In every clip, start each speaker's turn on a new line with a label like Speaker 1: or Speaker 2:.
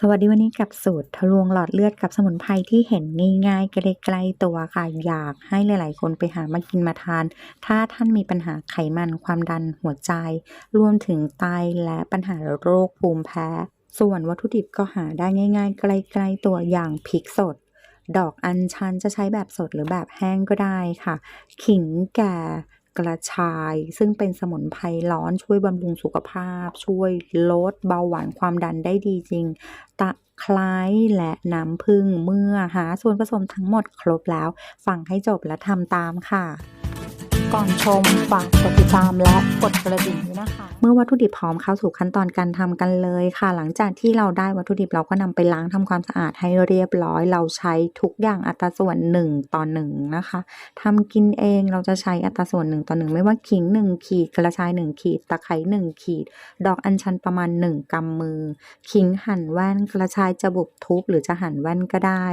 Speaker 1: สวัสดีวันนี้กับสูตรทะลวงหลอดเลือดกับสมุนไพรที่เห็นง่ายๆใกล้ๆตัวค่ะอยากให้หลายๆ คนไปหามากินมาทาน ถ้าท่านมีปัญหาไขมันความดันหัวใจ รวมถึงไตและปัญหาโรคภูมิแพ้ ส่วนวัตถุดิบก็หาได้ง่ายๆ ใกล้ๆตัวอย่างพริกสด ดอกอัญชันจะใช้แบบสดหรือแบบแห้งก็ได้ค่ะ ขิงแก่ กระชาย ซึ่งเป็นสมุนไพรร้อนช่วยบำรุงสุขภาพ ช่วยลดเบาหวานความดันได้ดีจริง ตะไคร้และน้ำผึ้งเมื่อหาส่วนผสมทั้งหมดครบแล้ว ฟังให้จบและทำตามค่ะ ก่อนชมฝากกดติดตามและกดกระดิ่งด้วยนะคะ เมื่อวัตถุดิบพร้อมเข้าสู่ขั้นตอนการทำกันเลยค่ะ หลังจากที่เราได้วัตถุดิบเราก็นำไปล้างทำความสะอาดให้เรียบร้อย เราใช้ทุกอย่างอัตราส่วน 1 ต่อ1นะคะทำกินเองเราจะใช้อัตราส่วน 1 ต่อ 1 ไม่ว่าขิง 1 ขีด กระชาย 1 ขีด ตะไคร้1ขีด ดอกอัญชันประมาณ 1กำมือ ขิงหั่นแว่นกระชายจะบุบทุบหรือจะหั่นแว่นก็ได้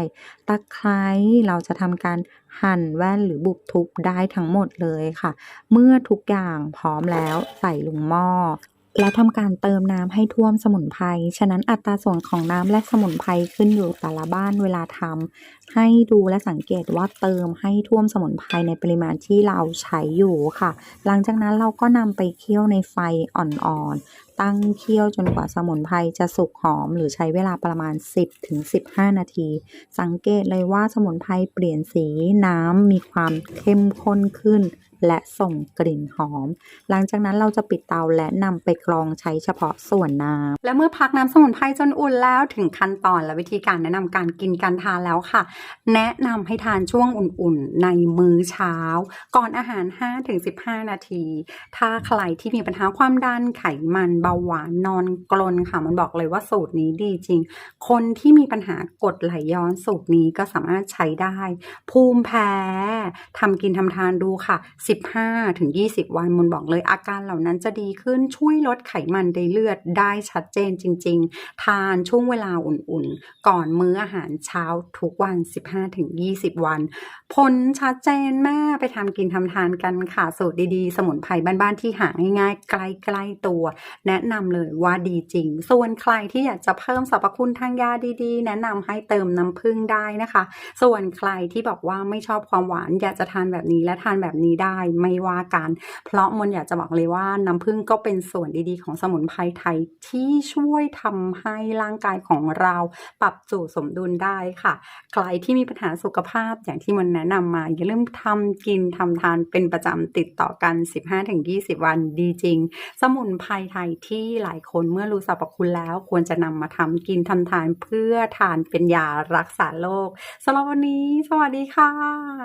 Speaker 1: ตะไคร้เราจะทำการ หั่นแว่นหรือบุบทุบได้ทั้งหมดเลยค่ะ เมื่อทุกอย่างพร้อมแล้วใส่ลงหม้อและทำการเติมน้ำให้ท่วมสมุนไพร ฉะนั้นอัตราส่วนของน้ำและสมุนไพรขึ้นอยู่แต่ละบ้านเวลาทำให้ดูและสังเกตว่าเติมให้ท่วมสมุนไพรในปริมาณที่เราใช้อยู่ค่ะ หลังจากนั้นเราก็นำไปเคี่ยวในไฟอ่อนๆ ตั้งเคี่ยวจนกว่าสมุนไพรจะสุกหอม หรือใช้เวลาประมาณ 10-15 นาที สังเกตเลยว่าสมุนไพรเปลี่ยนสีน้ำมีความเข้มข้นขึ้น และส่งกลิ่นหอม หลังจากนั้นเราจะปิดเตาและนำไปกรองใช้เฉพาะส่วนน้ำ
Speaker 2: และเมื่อพักน้ำสมุนไพรจนอุ่นแล้วถึงขั้นตอนและวิธีการแนะนำการกินการทานแล้วค่ะ แนะนำให้ทานช่วงอุ่นๆ ในมื้อเช้า ก่อนอาหาร 5-15 นาที ถ้าใครที่มีปัญหาความดันไขมันเบาหวานนอนกรนค่ะ มันบอกเลยว่าสูตรนี้ดีจริง คนที่มีปัญหากรดไหลย้อนสูตรนี้ก็สามารถใช้ได้ ภูมิแพ้ทำกินทำทานดูค่ะ 15-20 วันมันบอกเลยอาการเหล่านั้นจะดีขึ้นช่วยลดไขมันในเลือดได้ชัดเจนจริง ๆ ทานช่วงเวลาอุ่นๆ ก่อนมื้ออาหารเช้าทุกวัน 15-20 วัน ผลชัดเจนแม่ไปทำกินทำทานกันค่ะสูตรดีๆ สมุนไพรบ้านๆที่หาง่ายๆ ใกล้ๆตัวแนะนำเลยว่าดีจริง ส่วนใครที่อยากจะเพิ่มสรรพคุณทางยาดีๆ แนะนำให้เติมน้ำผึ้งได้นะคะ ส่วนใครที่บอกว่าไม่ชอบความหวานอยากจะทานแบบนี้และทานแบบนี้ได้ไม่ว่ากัน เพราะมนอยากจะบอกเลยว่าน้ำผึ้งก็เป็นส่วนดีๆ ของสมุนไพรไทยที่ช่วยทำให้ร่างกายของเราปรับสู่สมดุลได้ค่ะ ใครที่มีปัญหาสุขภาพอย่างที่มนแนะนำมาอย่าลืมทำกินทำทานเป็นประจำติดต่อกัน 15-20 วันดีจริง สมุนไพรไทยที่หลายคนเมื่อรู้สรรพคุณแล้ว ควรจะนำมาทำกินทำทานเพื่อทานเป็นยารักษาโรคสำหรับวันนี้ สวัสดีค่ะ